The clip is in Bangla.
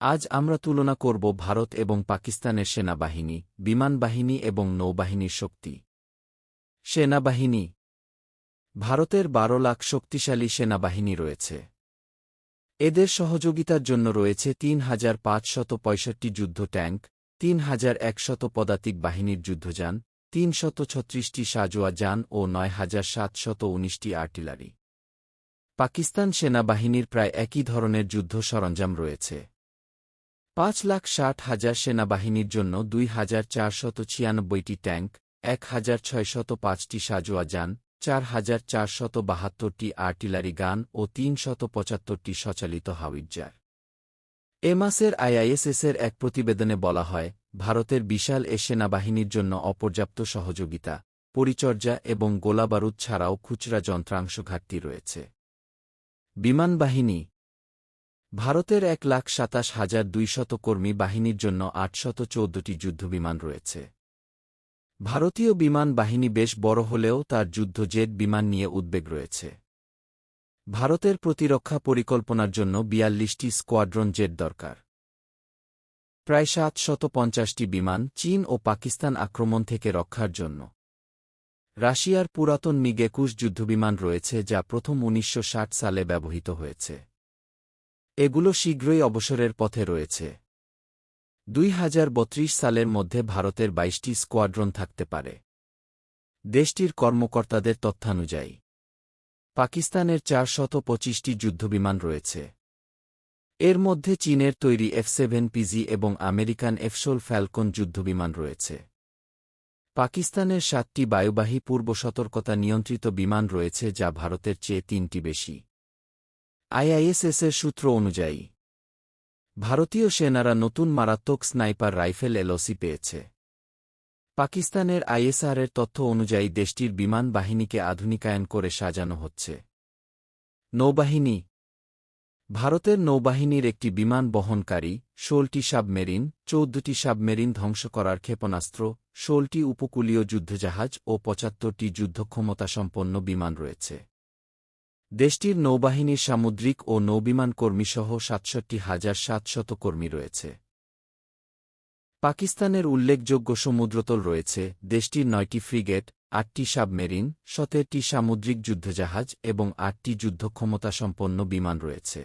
আজ আমরা তুলনা করব ভারত এবং পাকিস্তানের সেনাবাহিনী, বিমান বাহিনী এবং নৌবাহিনীর শক্তি। সেনাবাহিনী। ভারতের বারো লাখ শক্তিশালী সেনাবাহিনী রয়েছে। এদের সহযোগিতার জন্য রয়েছে তিন হাজার পাঁচশত পঁয়ষট্টি যুদ্ধ ট্যাঙ্ক, তিন হাজার একশত পদাতিক বাহিনীর যুদ্ধযান তিন শত ছত্রিশটি সাজোয়া যান ও নয় হাজার সাতশত উনিশটি আর্টিলারি। পাকিস্তান সেনাবাহিনীর প্রায় একই ধরনের যুদ্ধ সরঞ্জাম রয়েছে। পাঁচ লাখ ষাট হাজার সেনাবাহিনীর জন্য দুই হাজার চারশত ছিয়ানব্বইটি ট্যাঙ্ক, এক হাজার ছয়শত পাঁচটি সাজোয়া যান, চার হাজার চারশত বাহাত্তরটি আর্টিলারি গান ও তিন শত পঁচাত্তরটি সচালিত হাউইজার এ মাসের আইআইএসএসের এক প্রতিবেদনে বলা হয়, ভারতের বিশাল এ সেনাবাহিনীর জন্য অপর্যাপ্ত সহযোগিতা, পরিচর্যা এবং গোলাবারুদ ছাড়াও খুচরা যন্ত্রাংশ ঘাটতি রয়েছে। বিমান বাহিনী ভারতের এক লাখ সাতাশ হাজার দুইশত কর্মী বাহিনীর জন্য আটশত চৌদ্দটি যুদ্ধবিমান রয়েছে। ভারতীয় বিমান বাহিনী বেশ বড় হলেও তার যুদ্ধ জেট বিমান নিয়ে উদ্বেগ রয়েছে। ভারতের প্রতিরক্ষা পরিকল্পনার জন্য বিয়াল্লিশটি স্কোয়াড্রন জেট দরকার। প্রায় সাত শত পঞ্চাশটি বিমান চীন ও পাকিস্তান আক্রমণ থেকে রক্ষার জন্য। রাশিয়ার পুরাতন মিগ একুশ যুদ্ধবিমান রয়েছে যা প্রথম উনিশশো ষাট সালে ব্যবহৃত হয়েছে। এগুলো শীঘ্রই অবসরের পথে রয়েছে। দুই হাজার বত্রিশ সালের মধ্যে ভারতের বাইশটি স্কোয়াড্রন থাকতে পারে। দেশটির কর্মকর্তাদের তথ্যানুযায়ী। পাকিস্তানের চারশত পঁচিশটি যুদ্ধবিমান রয়েছে। এর মধ্যে চীনের তৈরি এফ সেভেন পিজি এবং আমেরিকান এফসোল ফ্যালকন যুদ্ধবিমান রয়েছে। পাকিস্তানের সাতটি বায়ুবাহী পূর্ব সতর্কতা নিয়ন্ত্রিত বিমান রয়েছে যা ভারতের চেয়ে তিনটি বেশি। আইআইএসএসের সূত্র অনুযায়ী, ভারতীয় সেনারা নতুন মারাত্মক স্নাইপার রাইফেল এলওসি পেয়েছে। পাকিস্তানের আইএসআরের তথ্য অনুযায়ী দেশটির বিমান বাহিনীকে আধুনিকায়ন করে সাজানো হচ্ছে। নৌবাহিনী, ভারতের নৌবাহিনীর একটি বিমান বহনকারী ষোলটি সাবমেরিন, চৌদ্দটি সাবমেরিন ধ্বংস করার ক্ষেপণাস্ত্র, ষোলটি উপকূলীয় যুদ্ধজাহাজ ও পঁচাত্তরটি যুদ্ধক্ষমতাসম্পন্ন বিমান রয়েছে। দেশটির নৌবাহিনীর সামুদ্রিক ও নৌবিমান কর্মীসহ সাতষট্টি হাজার সাতশত কর্মী রয়েছে। পাকিস্তানের উল্লেখযোগ্য সমুদ্রতল রয়েছে, দেশটির নয়টি ফ্রিগেট, আটটি সাবমেরিন, সতেরটি সামুদ্রিক যুদ্ধজাহাজ এবং আটটি যুদ্ধক্ষমতাসম্পন্ন বিমান রয়েছে।